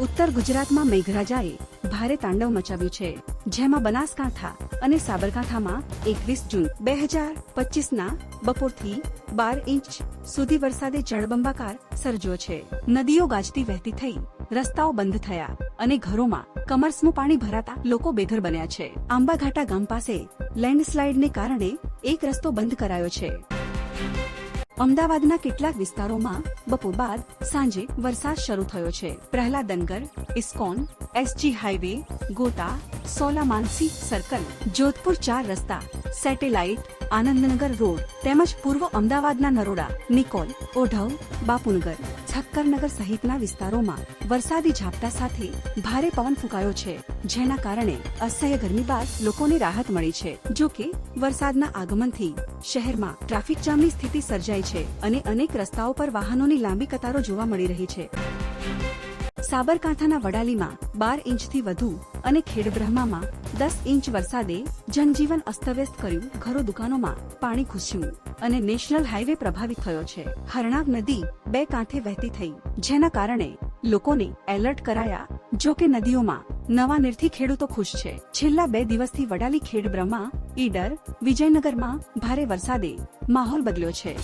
ઉત્તર ગુજરાતમાં મેઘરાજાએ ભારે તાંડવ મચાવ્યું છે, જેમાં બનાસકાંઠા અને સાબરકાંઠામાં એકવીસ જૂન બે હજાર પચીસના બપોરથી બાર ઇંચ સુધી વરસાદે જળબંબાકાર સર્જ્યો છે. નદીઓ ગાજતી વહેતી થઈ, રસ્તાઓ બંધ થયા અને ઘરોમાં કમર્સનું પાણી ભરાતા લોકો બેઘર બન્યા છે. આંબાઘાટા ગામ પાસે લેન્ડસ્લાઇડને કારણે એક રસ્તો બંધ કરાયો છે. અમદાવાદના કેટલાક વિસ્તારોમાં બપોર બાદ સાંજે વરસાદ શરૂ થયો છે. Prahladnagar ISKCON, SG highway, Gota Sola Mansi circle, Jodhpur ચાર રસ્તા, સેટેલાઇટ આનંદનગર રોડ તેમજ પૂર્વ અમદાવાદના નરોડા, નિકોલ, ઓઢવ, બાપુનગર, છક્કરનગર સહિતના વિસ્તારોમાં વરસાદી ઝાપટા સાથે ભારે પવન ફૂંકાયો છે, જેના કારણે અસહ્ય ગરમી બાદ લોકોને રાહત મળી છે. જો કે, વરસાદના આગમનથી શહેરમાં ટ્રાફિક જામની સ્થિતિ સર્જાઈ છે અને અનેક રસ્તાઓ પર વાહનોની લાંબી કતારો જોવા મળી રહી છે. સાબરકાંઠાના વડાલીમાં બાર ઇંચથી વધુ અને ખેડબ્રહ્મામાં દસ ઇંચ વરસાદે જનજીવન અસ્તવ્યસ્ત કર્યું. ઘરો દુકાનોમાં પાણી ઘૂસ્યું અને નેશનલ હાઈવે પ્રભાવિત થયો છે. હરણાવ નદી બે કાંઠે વહેતી થઈ, જેના કારણે લોકોને એલર્ટ કરાયા. જો કે નદીઓમાં નવા નીરથી ખેડૂતો ખુશ છે. છેલ્લા બે દિવસથી વડાલી ખેડબ્રહ્મા, ઈડર, વિજયનગરમાં ભારે વરસાદે માહોલ બદલ્યો છે.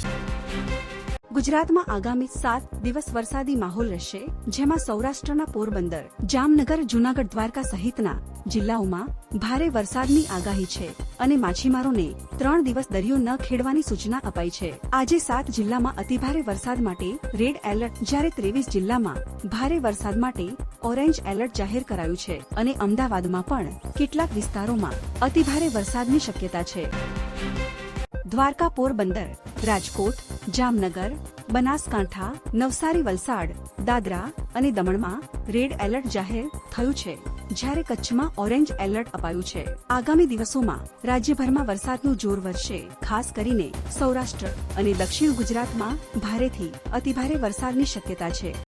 ગુજરાતમાં આગામી સાત દિવસ વરસાદી માહોલ રહેશે, જેમાં સૌરાષ્ટ્રના પોરબંદર, જામનગર, જુનાગઢ દ્વારકા સહિતના જિલ્લાઓમાં ભારે વરસાદની આગાહી છે અને માછીમારોને ત્રણ દિવસ દરિયો ન ખેડવાની સૂચના અપાઈ છે. આજે સાત જિલ્લામાં અતિભારે વરસાદ માટે રેડ એલર્ટ, જ્યારે ત્રેવીસ જિલ્લામાં ભારે વરસાદ માટે ઓરેન્જ એલર્ટ જાહેર કરાયું છે અને અમદાવાદમાં પણ કેટલાક વિસ્તારોમાં અતિભારે વરસાદની શક્યતા છે. દ્વારકા પોરબંદર રાજકોટ, જામનગર, બનાસકાંઠા, નવસારી વલસાડ, દાદરા અને દમણમાં રેડ એલર્ટ જાહેર થયું છે. જ્યારે કચ્છમાં ઓરેન્જ એલર્ટ અપાયું છે. આગામી દિવસોમાં રાજ્યભરમાં વરસાદનું જોર વધશે, ખાસ કરીને સૌરાષ્ટ્ર અને દક્ષિણ ગુજરાતમાં ભારેથી અતિભારે વરસાદની શક્યતા છે.